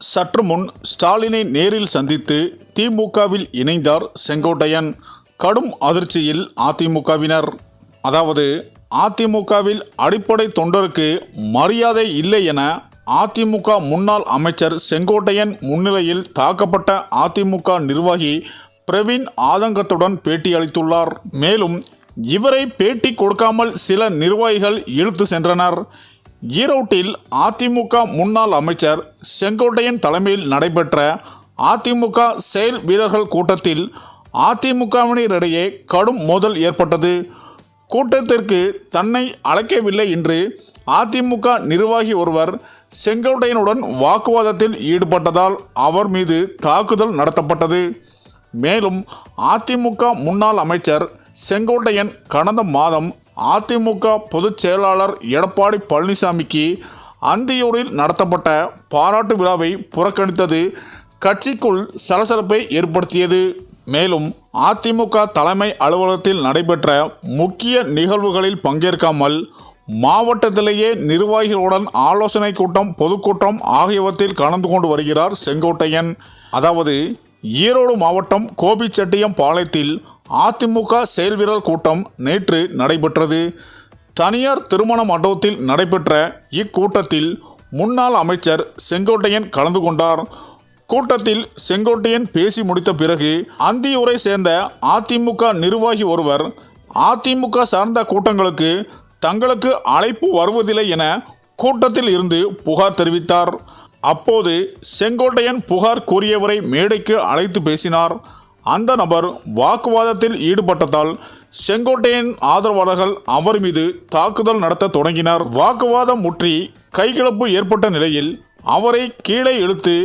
சற்று முன் ஸ்டாலினை நேரில் சந்தித்து திமுகவில் இணைந்தார் செங்கோட்டையன். கடும் அதிர்ச்சியில் அதிமுகவினர். அதாவது அதிமுகவில் அடிப்படை தொண்டருக்கு மரியாதை இல்லை என அதிமுக முன்னாள் அமைச்சர் செங்கோட்டையன் முன்னிலையில் தாக்கப்பட்ட அதிமுக நிர்வாகி பிரவீன் ஆதங்கத்துடன் பேட்டி அளித்துள்ளார். மேலும் இவரை பேட்டி கொடுக்காமல் சில நிர்வாகிகள் இழுத்து சென்றனர். ஈரோட்டில் அதிமுக முன்னாள் அமைச்சர் செங்கோட்டையன் தலைமையில் நடைபெற்ற அதிமுக செயல் வீரர்கள் கூட்டத்தில் அதிமுகவினரிடையே கடும் மோதல் ஏற்பட்டது. கூட்டத்திற்கு தன்னை அழைக்கவில்லை என்று அதிமுக நிர்வாகி ஒருவர் செங்கோட்டையனுடன் வாக்குவாதத்தில் ஈடுபட்டதால் அவர் மீது தாக்குதல் நடத்தப்பட்டது. மேலும் அதிமுக முன்னாள் அமைச்சர் செங்கோட்டையன் கடந்த மாதம் அதிமுக பொதுச் செயலாளர் எடப்பாடி பழனிசாமிக்கு அந்தியூரில் நடத்தப்பட்ட பாராட்டு விழாவை புறக்கணித்தது கட்சிக்குள் சலசலப்பை ஏற்படுத்தியது. மேலும் அதிமுக தலைமை அலுவலகத்தில் நடைபெற்ற முக்கிய நிகழ்வுகளில் பங்கேற்காமல் மாவட்டத்திலேயே நிர்வாகிகளுடன் ஆலோசனை கூட்டம் பொதுக்கூட்டம் ஆகியவற்றில் கலந்து கொண்டு வருகிறார் செங்கோட்டையன். அதாவது ஈரோடு மாவட்டம் கோபிச்செட்டியம் பாளையத்தில் அதிமுக செயல்வீரர் கூட்டம் நேற்று நடைபெற்றது. தனியார் திருமண மண்டபத்தில் நடைபெற்ற இக்கூட்டத்தில் முன்னாள் அமைச்சர் செங்கோட்டையன் கலந்து கொண்டார். கூட்டத்தில் செங்கோட்டையன் பேசி முடித்த பிறகு அந்தியூரை சேர்ந்த அதிமுக நிர்வாகி ஒருவர் அதிமுக சார்ந்த கூட்டங்களுக்கு தங்களுக்கு அழைப்பு வருவதில்லை என கூட்டத்தில் இருந்து புகார் தெரிவித்தார். அப்போது செங்கோட்டையன் புகார் கூறியவரை மேடைக்கு அழைத்து பேசினார். அந்த நபர் வாக்குவாதத்தில் ஈடுபட்டதால் செங்கோட்டையின் ஆதரவாளர்கள் அவர் மீது தாக்குதல் நடத்த தொடங்கினார். வாக்குவாதம் முற்றி கைகலப்பு ஏற்பட்ட நிலையில் அவரை கீழே இழுத்து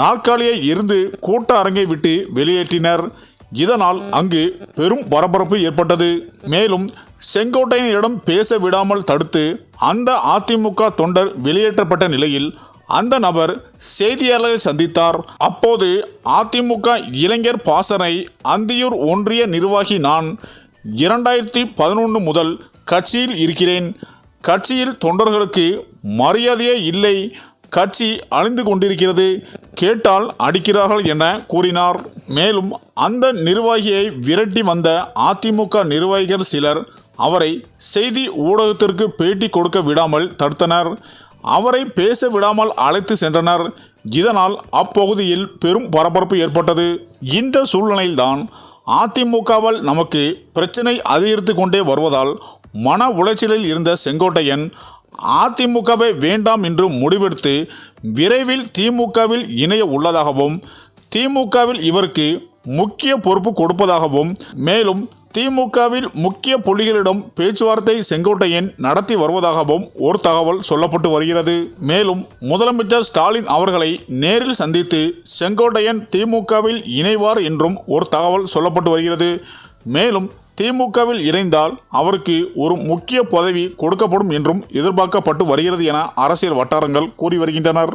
நாற்காலியை இருந்து கூட்ட அரங்கை விட்டு வெளியேற்றினர். இதனால் அங்கு பெரும் பரபரப்பு ஏற்பட்டது. மேலும் செங்கோட்டையனிடம் பேச விடாமல் தடுத்து அந்த அதிமுக தொண்டர் வெளியேற்றப்பட்ட நிலையில் அந்த நபர் செய்தியாளரை சந்தித்தார். அப்போது அதிமுக இளைஞர் பாசனை அந்தியூர் ஒன்றிய நிர்வாகி நான் இரண்டாயிரத்தி பதினொன்று முதல் கட்சியில் இருக்கிறேன். கட்சியில் தொண்டர்களுக்கு மரியாதையே இல்லை. கட்சி அழிந்து கொண்டிருக்கிறது. கேட்டால் அடிக்கிறார்கள் என கூறினார். மேலும் அந்த நிர்வாகியை விரட்டி வந்த அதிமுக நிர்வாகிகள் சிலர் அவரை செய்தி ஊடகத்திற்கு பேட்டி கொடுக்க விடாமல் தடுத்தனர். அவரை பேச விடாமல் அழைத்து சென்றனர். இதனால் அப்பகுதியில் பெரும் பரபரப்பு ஏற்பட்டது. இந்த சூழ்நிலையில்தான் அதிமுகவால் நமக்கு பிரச்சனை அதிகரித்து கொண்டே வருவதால் மன உளைச்சலில் இருந்த செங்கோட்டையன் அதிமுகவை வேண்டாம் என்று முடிவெடுத்து விரைவில் திமுகவில் இணைய உள்ளதாகவும் திமுகவில் இவருக்கு முக்கிய பொறுப்பு கொடுப்பதாகவும் மேலும் திமுகவில் முக்கிய புள்ளிகளிடம் பேச்சுவார்த்தை செங்கோட்டையன் நடத்தி வருவதாகவும் ஒரு தகவல் சொல்லப்பட்டு வருகிறது. மேலும் முதலமைச்சர் ஸ்டாலின் அவர்களை நேரில் சந்தித்து செங்கோட்டையன் திமுகவில் இணைவார் என்றும் ஒரு தகவல் சொல்லப்பட்டு வருகிறது. மேலும் திமுகவில் இணைந்தால் அவருக்கு ஒரு முக்கிய பதவி கொடுக்கப்படும் என்றும் எதிர்பார்க்கப்பட்டு வருகிறது என அரசியல் வட்டாரங்கள் கூறி வருகின்றனர்.